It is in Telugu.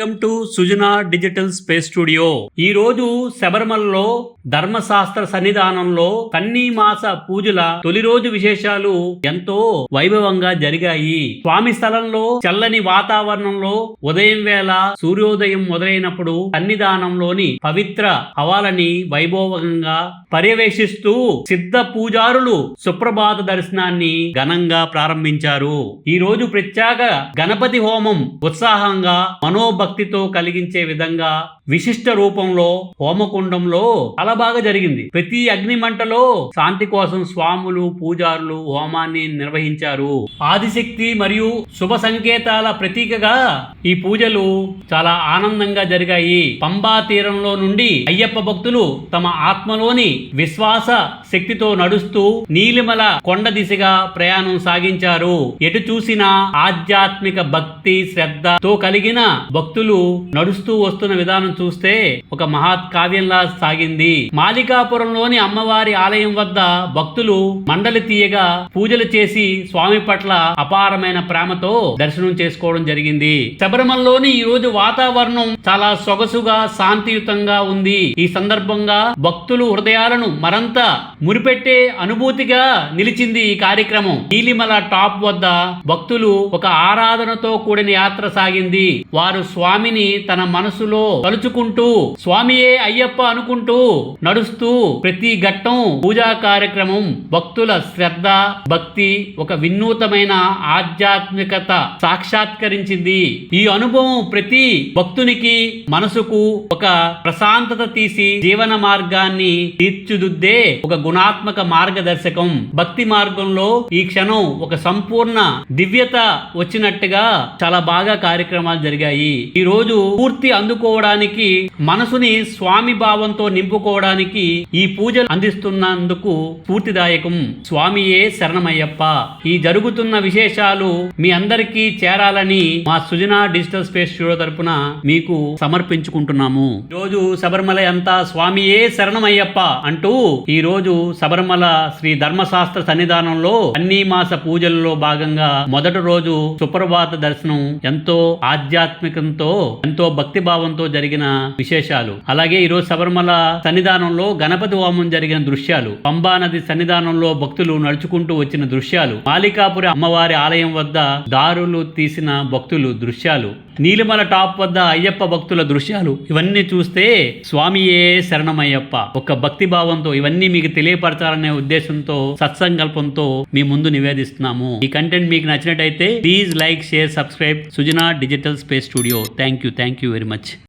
Welcome to Sujana digital space studio. ఈ రోజు శబరిమలలో ధర్మశాస్త్ర సన్నిధానంలో కన్నీ మాస పూజల తొలి రోజు విశేషాలు ఎంతో వైభవంగా జరిగాయి. స్వామి స్థలంలో చల్లని వాతావరణంలో ఉదయం వేళ సూర్యోదయం మొదలైనప్పుడు సన్నిధానంలోని పవిత్ర హవాలని వైభవంగా పర్యవేక్షిస్తూ సిద్ధ పూజారులు సుప్రభాత దర్శనాన్ని ఘనంగా ప్రారంభించారు. ఈ రోజు ప్రత్యేక గణపతి హోమం ఉత్సాహంగా మనోభక్తితో కలిగించే విధంగా విశిష్ట రూపంలో హోమకుండంలో చాలా బాగా జరిగింది. ప్రతి అగ్ని మంటలో శాంతి కోసం స్వాములు పూజారులు హోమాన్ని నిర్వహించారు. ఆదిశక్తి మరియు శుభ సంకేతాల ప్రతీకగా ఈ పూజలు చాలా ఆనందంగా జరిగాయి. పంబా తీరంలో నుండి అయ్యప్ప భక్తులు తమ ఆత్మలోని విశ్వాస శక్తితో నడుస్తూ నీలిమల కొండ దిశగా ప్రయాణం సాగించారు. ఎటు చూసినా ఆధ్యాత్మిక భక్తి శ్రద్ధతో కలిగిన భక్తులు నడుస్తూ వస్తున్న విధానం చూస్తే ఒక మహత్ కావ్యంలా సాగింది. మాలికాపురంలోని అమ్మవారి ఆలయం వద్ద భక్తులు మండలి తీయగా పూజలు చేసి స్వామి పట్ల అపారమైన ప్రేమతో దర్శనం చేసుకోవడం జరిగింది. శబరిమలలోని ఈ రోజు వాతావరణం చాలా సొగసుగా శాంతియుతంగా ఉంది. ఈ సందర్భంగా భక్తులు హృదయాలను మరంత మురిపెట్టే అనుభూతిగా నిలిచింది ఈ కార్యక్రమం. నీలిమల టాప్ వద్ద భక్తులు ఒక ఆరాధనతో కూడిన యాత్ర సాగింది. వారు స్వామిని తన మనసులో తలుచుకుంటూ స్వామియే అయ్యప్ప అనుకుంటూ నడుస్తూ ప్రతి ఘట్టం పూజా కార్యక్రమం భక్తుల శ్రద్ధ భక్తి ఒక వినూతమైన ఆధ్యాత్మికత సాక్షాత్కరించింది. ఈ అనుభవం ప్రతి భక్తునికి మనసుకు ఒక ప్రశాంతత తీసి జీవన మార్గాన్ని తీర్చిదిద్దే ఒక గుణాత్మక మార్గదర్శకం. భక్తి మార్గంలో ఈ క్షణం ఒక సంపూర్ణ దివ్యత వచ్చినట్టుగా చాలా బాగా కార్యక్రమాలు జరిగాయి. ఈ రోజు పూర్తి అందుకోవడానికి మనసుని స్వామి భావంతో నింపుకోవడానికి ఈ పూజలు అందిస్తున్నందుకు స్ఫూర్తిదాయకం. స్వామియే శరణమయ్యప్ప. ఈ జరుగుతున్న విశేషాలు మీ అందరికీ చేరాలని మా సుజనా డిజిటల్ స్పేస్ స్టూడియో తరపున మీకు సమర్పించుకుంటున్నాము. ఈ రోజు శబరిమల అంతా స్వామియే శరణమయ్యప్ప అంటూ ఈ రోజు శబరిమల శ్రీ ధర్మశాస్త్ర సన్నిధానంలో అన్ని మాస పూజల్లో భాగంగా మొదటి రోజు సుప్రభాత దర్శనం ఎంతో ఆధ్యాత్మికంతో ఎంతో భక్తి భావంతో జరిగిన విశేషాలు. అలాగే ఈ రోజు సన్నిధానం సన్నిధానంలో గణపతి హోమం జరిగిన దృశ్యాలు పంబా నది సన్నిధానంలో భక్తులు నడుచుకుంటూ వచ్చిన దృశ్యాలు మాలికాపురి అమ్మవారి ఆలయం వద్ద దారులు తీసిన భక్తులు దృశ్యాలు నీలిమల టాప్ వద్ద అయ్యప్ప భక్తుల దృశ్యాలు ఇవన్నీ చూస్తే స్వామియే శరణమయ్యప్ప. ఒక భక్తి భావంతో ఇవన్నీ మీకు తెలియపరచాలనే ఉద్దేశంతో సత్సంకల్పంతో మీ ముందు నివేదిస్తున్నాము. ఈ కంటెంట్ మీకు నచ్చినట్టయితే please like share subscribe Sujana digital space studio thank you thank you very much